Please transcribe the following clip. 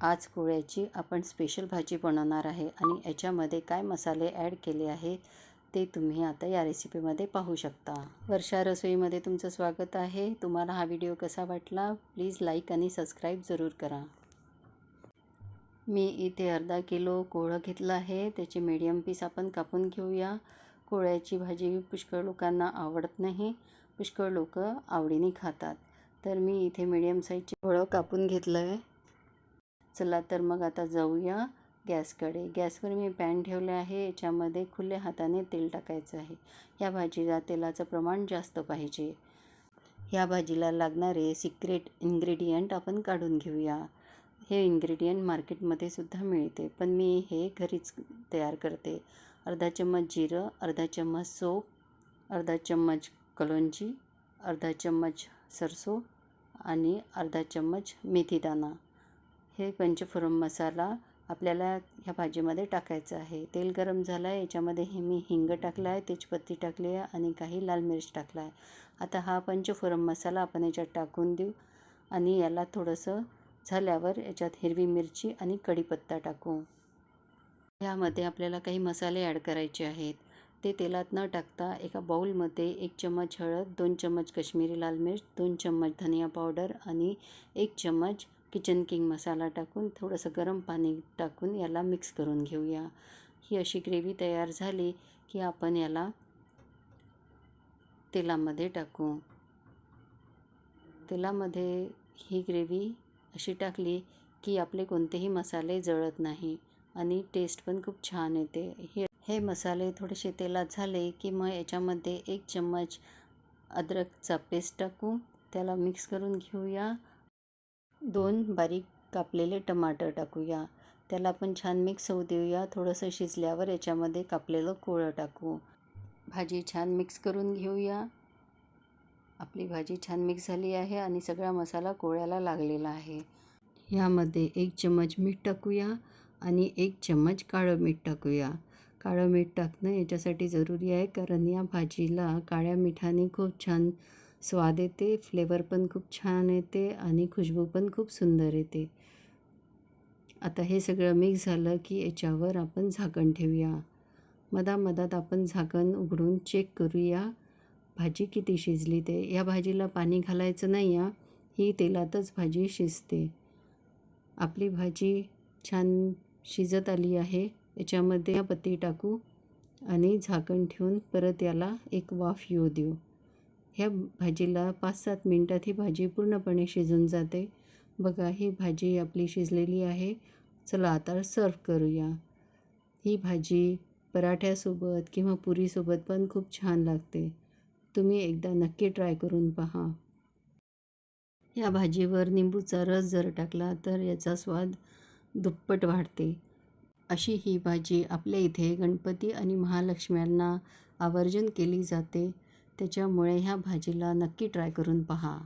आज कोळ्याची आपण स्पेशल भाजी बनवणार आहे आणि याच्यामध्ये काय मसाले ॲड केले आहे ते तुम्ही आता या रेसिपीमध्ये पाहू शकता. वर्षा रसोईमध्ये तुमचं स्वागत आहे. तुम्हाला हा व्हिडिओ कसा वाटला? प्लीज लाईक आणि सबस्क्राईब जरूर करा. मी इथे अर्धा किलो कोळं घेतलं आहे. त्याचे मीडियम पीस आपण कापून घेऊया. कोळ्याची भाजी पुष्कळ लोकांना आवडत नाही. पुष्कळ लोक आवडीने खातात. तर मी इथे मीडियम साईजचे कोळं कापून घेतलं आहे चला तर मग आता जाऊया गॅसकडे. गॅसवर मी पॅन ठेवले आहे याच्यामध्ये खुल्या हाताने तेल टाकायचं आहे. या भाजीला तेलाचं प्रमाण जास्त पाहिजे. या भाजीला लागणारे सिक्रेट इन्ग्रेडियंट आपण काढून घेऊया. हे इन्ग्रेडियंट मार्केटमध्ये सुद्धा मिळते पण मी हे घरीच तयार करते. अर्धा चम्मच जिरं अर्धा चम्मच सोप अर्धा चम्मच कलोंजी अर्धा चम्मच सरसो आणि अर्धा चम्मच मेथीदाणा. हे पंचफुरम मसाला आपल्याला ह्या भाजीमध्ये टाकायचं आहे. तेल गरम झालं आहे याच्यामध्ये हे मी हिंग टाकलं आहे तेजपत्ती टाकली आहे आणि काही लाल मिरच टाकला आहे आता हा पंचफुरम मसाला आपण याच्यात टाकून देऊ आणि याला थोडंसं झाल्यावर याच्यात हिरवी मिरची आणि कढीपत्ता टाकू. यामध्ये आपल्याला काही मसाले ॲड करायचे आहेत. ते तेलात न टाकता एका बाऊलमध्ये एक चम्मच हळद दोन चम्मच कश्मीरी लाल मिर्च दोन चम्मच धनिया पावडर आणि एक चम्मच किचन किंग मसाला टाकून थोडंसं गरम पाणी टाकून याला मिक्स करून घेऊया. ही अशी ग्रेव्ही तयार झाली की आपण याला तेलामध्ये टाकू. तेलामध्ये ही ग्रेव्ही अशी टाकली की आपले कोणतेही मसाले जळत नाही आणि टेस्ट पण खूप छान येते. हे हे मसाले थोडेसे तेलात झाले की मग याच्यामध्ये एक चम्मच अद्रकचा पेस्ट टाकू. त्याला मिक्स करून घेऊया. दोन बारीक कापलेले टमाटर टाकूया. त्याला आपण छान मिक्स होऊ देऊया. थोडंसं शिजल्यावर याच्यामध्ये कापलेलं कोळं टाकू. भाजी छान मिक्स करून घेऊया. आपली भाजी छान मिक्स झाली आहे आणि सगळा मसाला कोळ्याला लागलेला आहे. यामध्ये एक चम्मच मीठ टाकूया आणि एक चम्मच काळं मीठ टाकूया. काळं मीठ टाकणं याच्यासाठी जरुरी आहे कारण या भाजीला काळ्या मिठाने खूप छान स्वाद येते फ्लेवर पण खूप छान येते आणि खुशबू पण खूप सुंदर येते. आता हे सगळं मिक्स झालं की याच्यावर आपण झाकण ठेवूया. मधामधात आपण झाकण उघडून चेक करूया. भाजी किती शिजली ते. या भाजीला पाणी घालायचं नाही या ही तेलातच भाजी शिजते. आपली भाजी छान शिजत आली आहे. याच्यामध्ये पत्ती टाकू आणि झाकण ठेवून परत याला एक वाफ येऊ देऊ. ह्या भाजीला पाच सात मिनटात ही भाजी पूर्णपणे शिजून जाते. बघा ही भाजी आपली शिजलेली आहे. चला आता सर्व करूया. ही भाजी पराठ्यासोबत किंवा पुरीसोबत पण खूप छान लागते. तुम्ही एकदा नक्की ट्राय करून पहा. या भाजीवर निंबूचा रस जर टाकला तर याचा स्वाद दुप्पट वाढते. अशी ही भाजी आपल्या इथे गणपती आणि महालक्ष्म्यांना आवर्जन केली जाते. त्याच्यामुळे ह्या भाजीला नक्की ट्राय करून पहा.